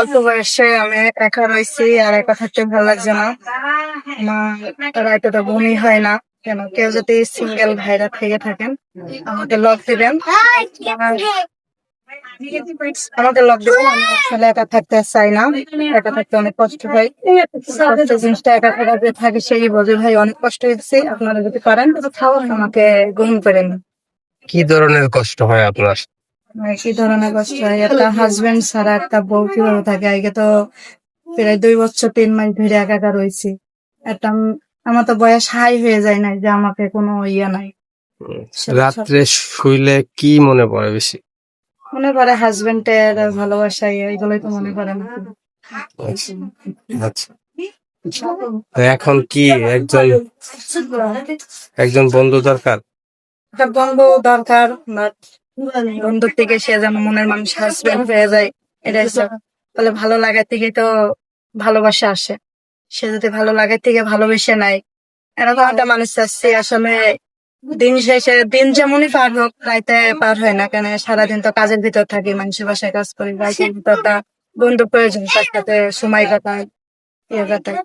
অল্প বয়সে আমি একা আর একা থাকতে ভালো লাগছে না। তো ঘুমই হয় না, কেন কেউ যদি সিঙ্গেল থেকে থাকেন, আমাকে লক দিবেন। আমাকে দিবেন, আমি আসলে একা থাকতে চাই না, একা থাকতে অনেক কষ্ট হয়। জিনিসটা একা থাকা যে থাকে সেই বোঝে, ভাই, অনেক কষ্ট হচ্ছে আপনারা যদি পারেন, আমাকে গ্রহণ করেন কি ধরনের কষ্ট হয় আপনার? কি ধরনের কষ্ট হয় একটা হাজবেন্ড ছাড়া একটা বউ কীভাবে থাকে? আগে তো প্রায় দুই বছর তিন মাস ধরে একা একা রয়েছি। একটা আমার তো বয়স হাই হয়ে যায় না যে আমাকে কোনো ইয়ে নাই। রাত্রে শুইলে কি মনে পড়ে বেশি? মনে পড়ে হাজবেন্ডের ভালোবাসা এইগুলোই তো মনে পড়ে না। আচ্ছা আচ্ছা। এখন কি একজন একজন বন্ধু দরকার? একটা বন্ধু দরকার বাট বন্ধুর থেকে সে যেন মনের মানুষ হাজবেন্ড হয়ে যায় সব। তাহলে ভালো লাগার থেকে তো ভালোবাসা আসে সে যদি ভালো লাগার থেকে ভালোবেসে নাই এরকম একটা মানুষ চাচ্ছি আসলে দিন শেষে, দিন যেমনই পার হোক, রাইতে পার হয় না কেন, সারাদিন তো কাজের ভিতর থাকি, মানুষের বাসায় কাজ করি, রাইতের ভিতরটা বন্ধু প্রয়োজন, তার সাথে সময় কাটায় ইয়ে কাটায়